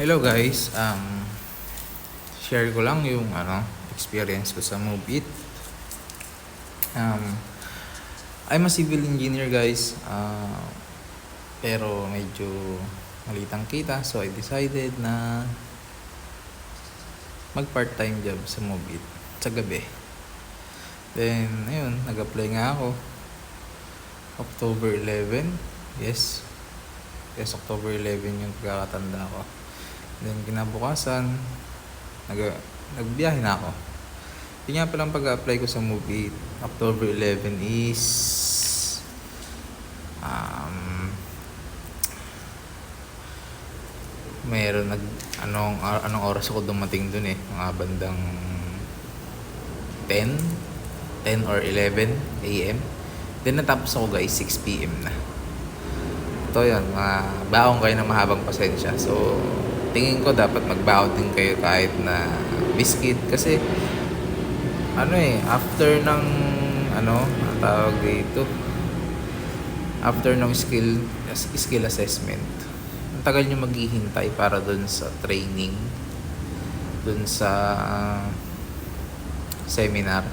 Hello guys, um, share ko lang yung ano, experience ko sa Mobit. Um, I'm a civil engineer guys, uh, pero medyo malitang kita so I decided na mag part-time job sa Mobit sa gabi. Then, ayun, nag-apply nga ako. October 11, yes. Yes, October 11 yung pagkakatanda ko. Then kinabukasan, nag nagbiyahe na ako. Yung nga palang pag-apply ko sa movie, October 11 is um, mayroon nag anong anong oras ako dumating dun eh. Mga bandang 10 10 or 11 AM then natapos ako guys 6 PM na. Ito yun mga baong kayo ng mahabang pasensya. So tingin ko dapat magbaon din kayo kahit na biscuit. Kasi ano eh after ng ano tawag dito? After ng skill skill assessment ang tagal nyo maghihintay para dun sa training dun sa seminar.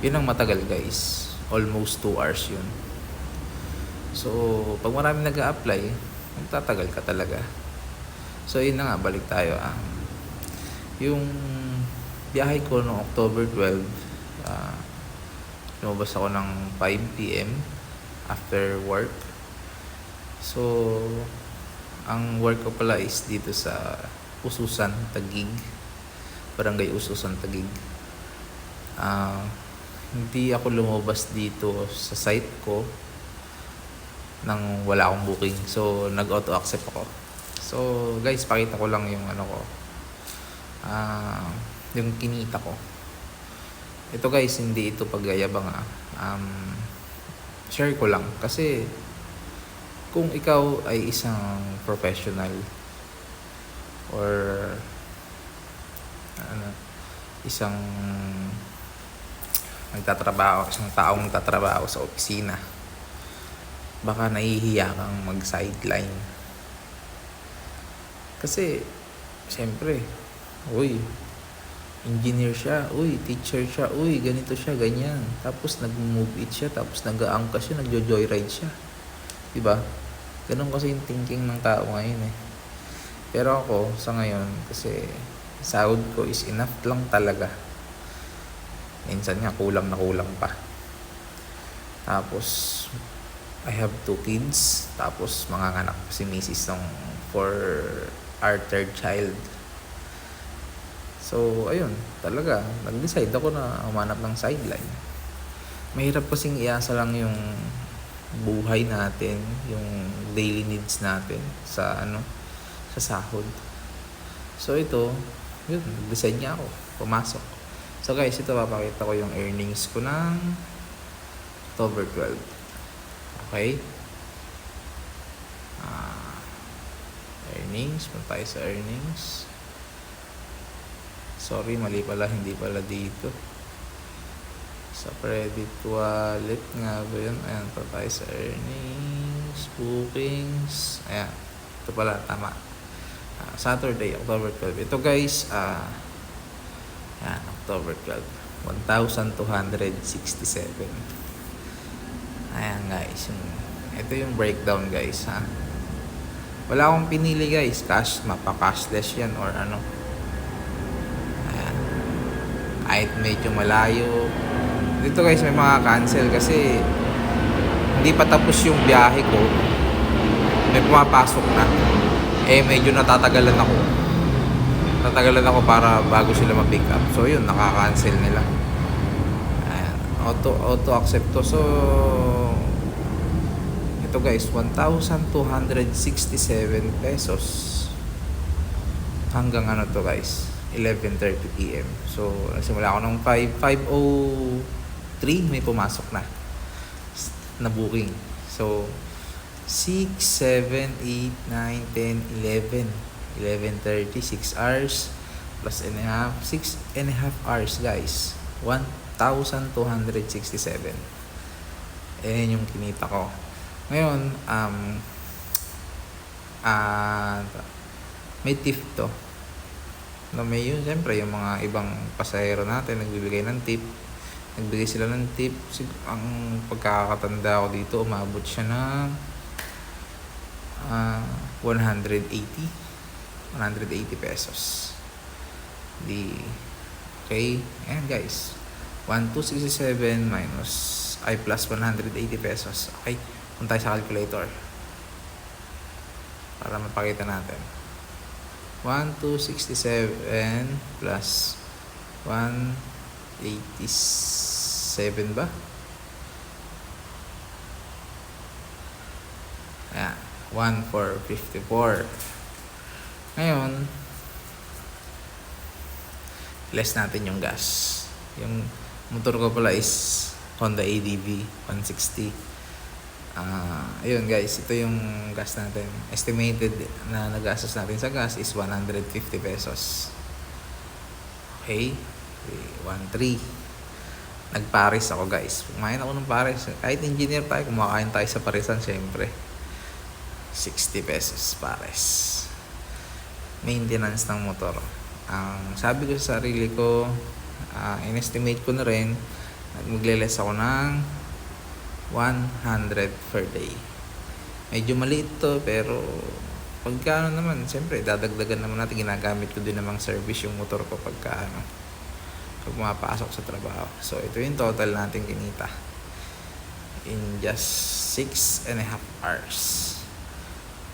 Yun ang matagal guys. Almost 2 hours yun. So pag marami nag apply magtatagal ka talaga So, yun na nga, balik tayo. Ah. Yung biyahe ko noong October 12, ah, lumabas ako ng 5 p.m. after work. So, ang work ko pala is dito sa Ususan, Tagig. Barangay Ususan, Tagig. Ah, hindi ako lumabas dito sa site ko nang wala akong booking. So, nag-auto accept ako. So, guys, pakita ko lang yung ano ko. Ah, yung kinita ko. Ito guys, hindi ito pagyayabang ah. Um, share ko lang kasi kung ikaw ay isang professional or ano, isang nagtatrabaho, isang taong nagtatrabaho sa opisina, baka nahihiya kang mag-sideline kasi, siyempre, uy, engineer siya, uy, teacher siya, uy, ganito siya, ganyan. Tapos nag-move it siya, tapos nag-aangka siya, nagjo-joyride siya. Diba? Ganun kasi yung thinking ng tao ngayon eh. Pero ako, sa ngayon, kasi sahod ko is enough lang talaga. Minsan nga, kulang na kulang pa. Tapos, I have two kids. Tapos, mga anak si Mrs. ng for our third child. So, ayun, talaga, nag-decide ako na umanap ng sideline. Mahirap kasing iasa lang yung buhay natin, yung daily needs natin sa ano, sa sahod. So, ito, yun, nag-decide niya ako, pumasok. So, guys, ito papakita ko yung earnings ko ng October 12. Okay? Earnings. Punta tayo sa earnings. Sorry, mali pala. Hindi pala dito. Sa credit wallet nga ba yun? Ayan, punta tayo sa earnings, bookings. Ayan. Ito pala, tama. Uh, Saturday, October 12. Ito guys, ah, uh, ayan, October 12. 1,267. Ayan guys. Yung, ito yung breakdown guys ha. Wala akong pinili guys. Cash, mapa-cashless yan or ano. Ayan. Kahit medyo malayo. Dito guys may mga cancel kasi hindi pa tapos yung biyahe ko. May pumapasok na. Eh medyo natatagalan ako. Tatagalan ako para bago sila ma-pick up. So yun, nakaka-cancel nila. Auto, auto accept. So ito guys 1,267 pesos. Hanggang ano to guys 11.30 p.m. So nagsimula ako ng 5 5.03 may pumasok na. Na booking. So 6, 7, 8, 9, 10, 11 11.30, 6 hours plus and a half 6 and a half hours guys. 1,267 Ayan yung kinita ko ngayon, um, uh, may tip to. Na may yun, siyempre, yung mga ibang pasahero natin, nagbibigay ng tip. Nagbigay sila ng tip. Ang pagkakatanda ko dito, umabot siya ng ah 180. 180 pesos. Di, okay, ayan guys. 1267 minus, ay plus 180 pesos. Okay, punta sa calculator. Para mapakita natin. 1267 plus 187 ba? Ayan. 1454. Ngayon, less natin yung gas. Yung motor ko pala is Honda ADV 160. Ah, ayun guys, ito yung gas natin. Estimated na nagastos natin sa gas is 150 pesos. Okay? 1.3. Nag-Paris ako guys. Kumain ako ng Paris. Kahit engineer tayo, kumakain tayo sa Parisan syempre. 60 pesos Paris. Maintenance ng motor. Ang sabi ko sa sarili ko, ah, in-estimate ko na rin, magle-less ako ng 100 per day. Medyo maliit to, pero pagka ano naman, siyempre, dadagdagan naman natin, ginagamit ko din namang service yung motor ko pagka ano, pag pumapasok sa trabaho. So, ito yung total natin kinita in just 6 and a half hours.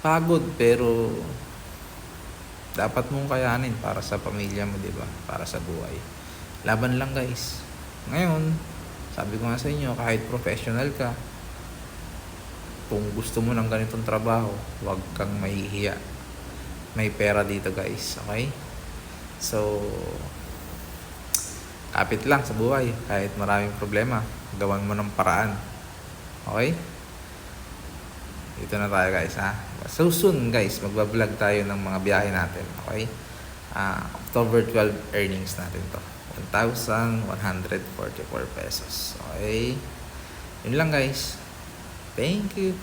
Pagod, pero dapat mong kayanin para sa pamilya mo, di ba? Para sa buhay. Laban lang, guys. Ngayon, sabi ko nga sa inyo, kahit professional ka, kung gusto mo ng ganitong trabaho, huwag kang mahihiya. May pera dito, guys. Okay? So, kapit lang sa buhay. Kahit maraming problema, gawan mo ng paraan. Okay? Dito na tayo guys ha. So soon guys, magbablog tayo ng mga biyahe natin. Okay? Ah, October 12 earnings natin to. 1,144 pesos. Okay? Yun lang guys. Thank you.